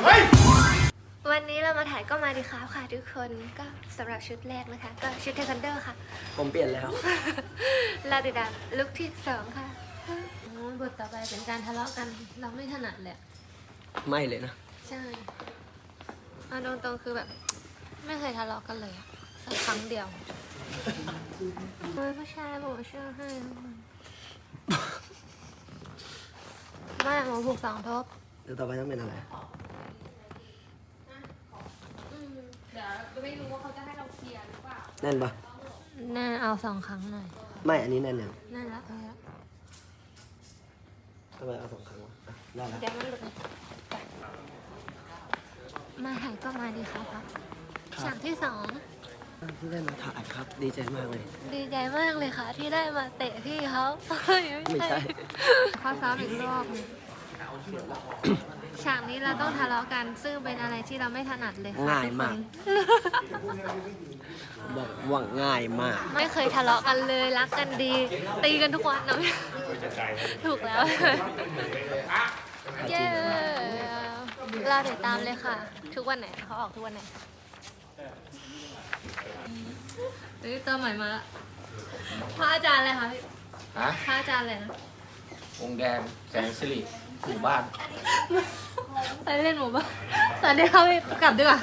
ดีครับค่ะทุกคนก็สำหรับชุดแรกนะคะ ก็ชุดเทควันโดค่ะ ผมเปลี่ยนแล้วเราติดตามลุคที่สองค่ะบทต่อไปเป็นการทะเลาะกัน เราไม่ถนัดเลยอะไม่เลยนะ ใช่เอาตรงๆคือแบบ ไม่เคยทะเลาะกันเลยอะสักครั้งเดียวเฮ้ยผู้ชายบอกว่าเชื่อให้ทุกคนไม่หมอผูกสองทบ เดี๋ยวต่อไปต้องเป็นอะไร เดี๋ยว ไม่รู้ว่าเขาจะให้เราเคลียร์หรือเปล่าแน่นปะน่าเอาสองครั้งหน่อยไม่อันนี้แน่นยังนั่นละเออทำไมเอาสองครั้งวะอะได้แล้วเดี๋ยวมันหลุดมาถ่ายก็มาดีครับครับฉากที่สองที่ได้มาถ่ายครับ ดีใจมากเลย ดีใจมากเลยค่ะ ที่ได้มาเตะพี่เขาไม่ใช่เขาซ้อมอีกรอบหนึ่งฉาก นี้เราต้องทะเลาะกันซึ่งเป็นอะไรที่เราไม่ถนัดเลยค่ะง่ายมาก ทุคนบอกว่าง่ายมาก ไม่เคยทะเลาะกันเลยรักกันดี ตีกันทุกวันนะถูกแล้วเย้เราติดตามเลยค่ะ ทุกวันไหนเขาออกทุกวันไหนเฮ้ยตัวใหม่มาละพระอาจารย์เลยค่ะพี่ฮะพระอาจารย์เลยนะ องค์แดงแสงสิริ หมู่บ้าน ไปเล่นหมู่บ้านตอนนี้เขาไปกลับดีกว่า